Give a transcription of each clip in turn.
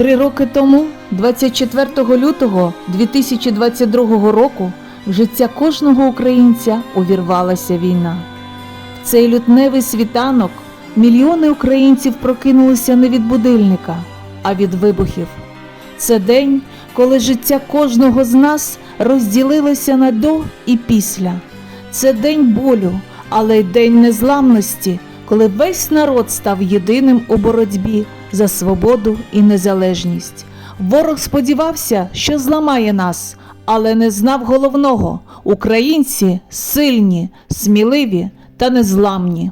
Три роки тому, 24 лютого 2022 року, життя кожного українця увірвалася війна. В цей лютневий світанок мільйони українців прокинулися не від будильника, а від вибухів. Це день, коли життя кожного з нас розділилося на до і після. Це день болю, але й день незламності, коли весь народ став єдиним у боротьбі за свободу і незалежність. Ворог сподівався, що зламає нас, але не знав головного: українці сильні, сміливі та незламні.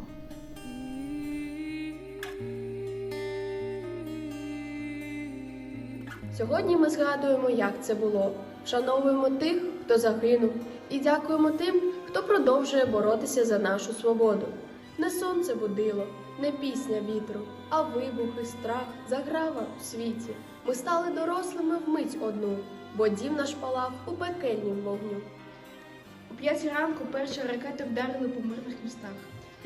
Сьогодні ми згадуємо, як це було. Вшановуємо тих, хто загинув, і дякуємо тим, хто продовжує боротися за нашу свободу. Не сонце будило, не пісня вітру, а вибух і страх заграва в світі. Ми стали дорослими вмить одну, бо дім наш палав у пекельнім вогню. У п'ятій ранку перші ракети вдарили по мирних містах.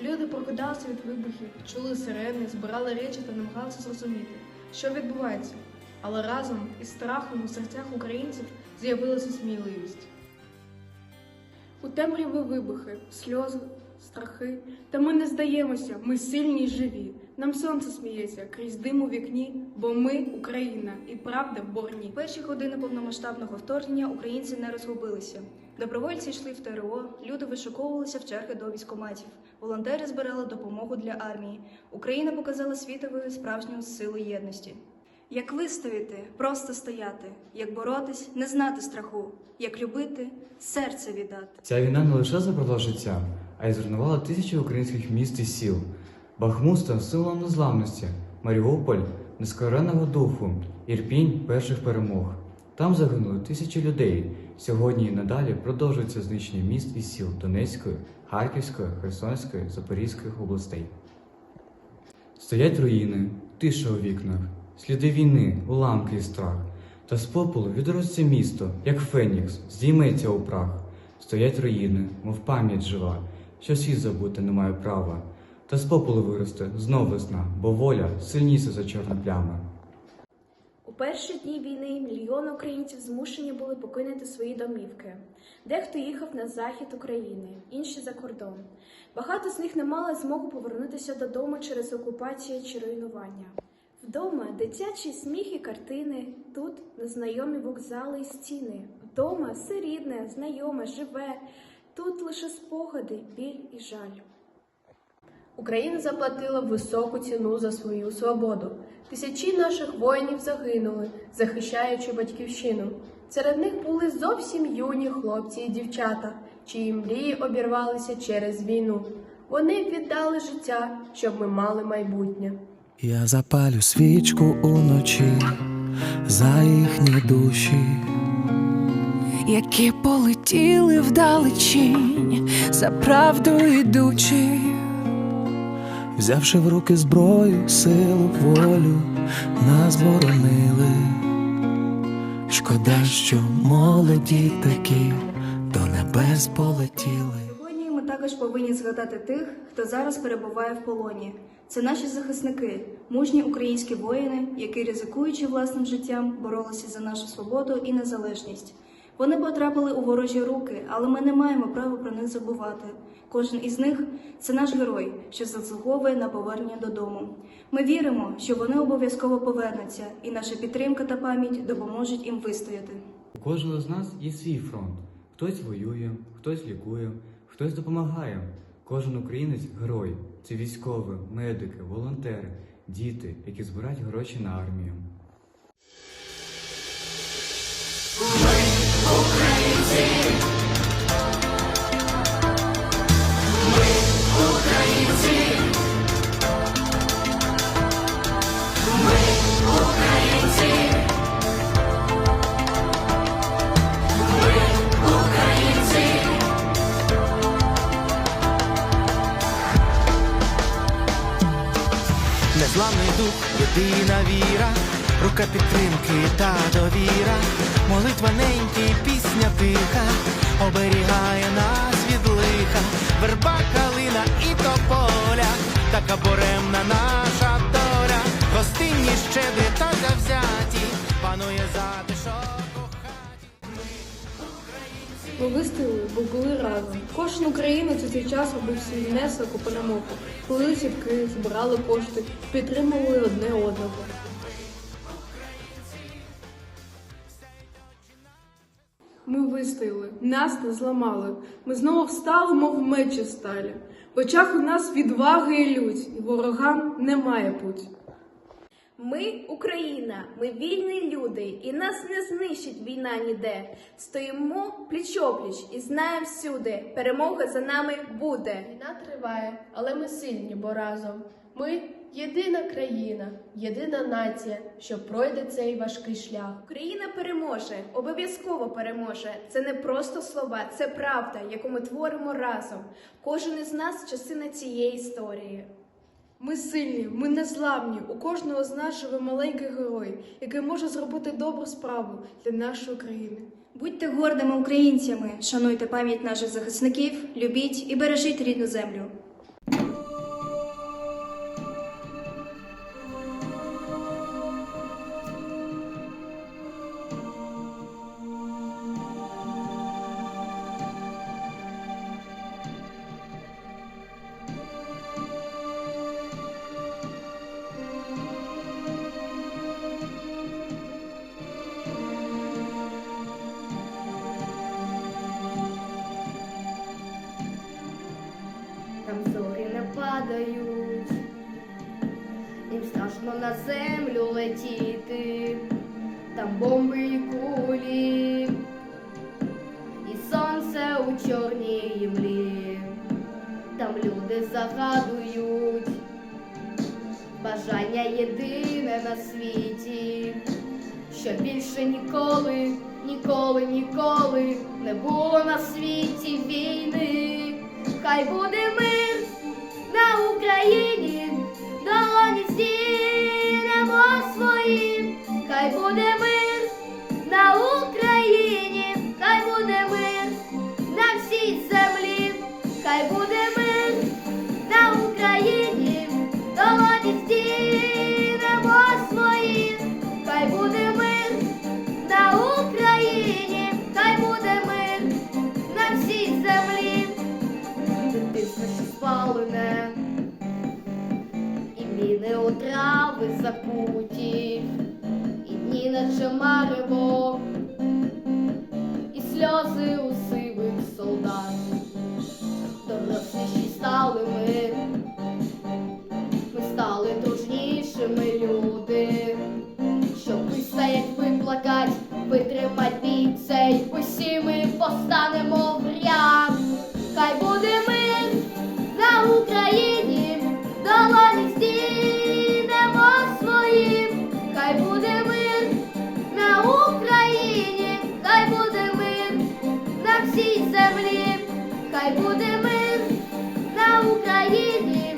Люди прокидалися від вибухів, чули сирени, збирали речі та намагалися зрозуміти, що відбувається. Але разом із страхом у серцях українців з'явилася сміливість. У темряві вибухи, сльози, страхи. Та ми не здаємося, ми сильні й живі. Нам сонце сміється крізь дим у вікні, бо ми Україна і правда в борні. Перші години повномасштабного вторгнення українці не розгубилися. Добровольці йшли в ТРО, люди вишуковувалися в черги до військоматів, волонтери збирали допомогу для армії. Україна показала світові справжню силу єдності. Як вистояти, просто стояти, як боротись, не знати страху, як любити, серце віддати. Ця війна не лише забрала життя, а й зруйнувала тисячі українських міст і сіл. Бахмут став символом незламності, Маріуполь нескореного духу, Ірпінь перших перемог. Там загинули тисячі людей. Сьогодні і надалі продовжується знищення міст і сіл Донецької, Харківської, Херсонської, Запорізької областей. Стоять руїни, тиша у вікнах, сліди війни, уламки і страх. Та з попелу відросться місто, як фенікс, здійметься у прах. Стоять руїни, мов пам'ять жива, що світ забути не має права. Та з попелу виросте знов весна, бо воля сильніша за чорні плями. У перші дні війни мільйони українців змушені були покинути свої домівки. Дехто їхав на захід України, інші за кордон. Багато з них не мали змогу повернутися додому через окупацію чи руйнування. Вдома дитячий сміх і картини, тут незнайомі вокзали і стіни. Вдома все рідне, знайоме, живе, тут лише спогади, біль і жаль. Україна заплатила високу ціну за свою свободу. Тисячі наших воїнів загинули, захищаючи батьківщину. Серед них були зовсім юні хлопці і дівчата, чиї мрії обірвалися через війну. Вони віддали життя, щоб ми мали майбутнє. Я запалю свічку уночі за їхні душі, які полетіли вдалечінь, за правду йдучи, взявши в руки зброю, силу, волю, нас боронили. Шкода, що молоді такі до небес полетіли. Сьогодні ми також повинні згадати тих, хто зараз перебуває в полоні. Це наші захисники, мужні українські воїни, які, ризикуючи власним життям, боролися за нашу свободу і незалежність. Вони потрапили у ворожі руки, але ми не маємо права про них забувати. Кожен із них це наш герой, що заслуговує на повернення додому. Ми віримо, що вони обов'язково повернуться, і наша підтримка та пам'ять допоможуть їм вистояти. У кожного з нас є свій фронт. Хтось воює, хтось лікує, хтось допомагає. Кожен українець герой. Це військові, медики, волонтери, діти, які збирають гроші на армію. Незламний дух, єдина віра, рука підтримки та довіра, молитва неньки, оберігає нас від лиха, верба, калина і тополя, така боремна наша доля, гостинні щедрі та завзяті, панує затишок у хаті. Ми вистояли, бо були разом. Кожен українець у цей час робив свій внесок у перемогу. Плили сітки, збирали кошти, підтримували одне одного. Ми нас не зламали. Ми знову встали, мов мечі сталі. В очах у нас відвага і лють, і ворогам немає путь. Ми Україна, ми вільні люди, і нас не знищить війна ніде. Стоїмо пліч-опліч і знаємо всюди, перемога за нами буде. Війна триває, але ми сильні, бо разом. Ми єдина країна, єдина нація, що пройде цей важкий шлях. Україна переможе, обов'язково переможе. Це не просто слова, це правда, яку ми творимо разом. Кожен із нас частина цієї історії. Ми сильні, ми незламні. У кожного з нас живе маленький герой, який може зробити добру справу для нашої країни. Будьте гордими українцями, шануйте пам'ять наших захисників, любіть і бережіть рідну землю. Страшно на землю летіти, там бомби і кулі, і сонце у чорній імлі, там люди загадують, бажання єдине на світі, що більше ніколи, ніколи, ніколи не було на світі війни. Хай буде мир на Україні, закуті, і дні наче марево, і сльози у сивих солдат. Доросліші стали ми, ми стали дружнішими люди, щоб вистоять, виплакать, витримать бій цей, усі ми постанемо. землі, хай буде мир на Україні.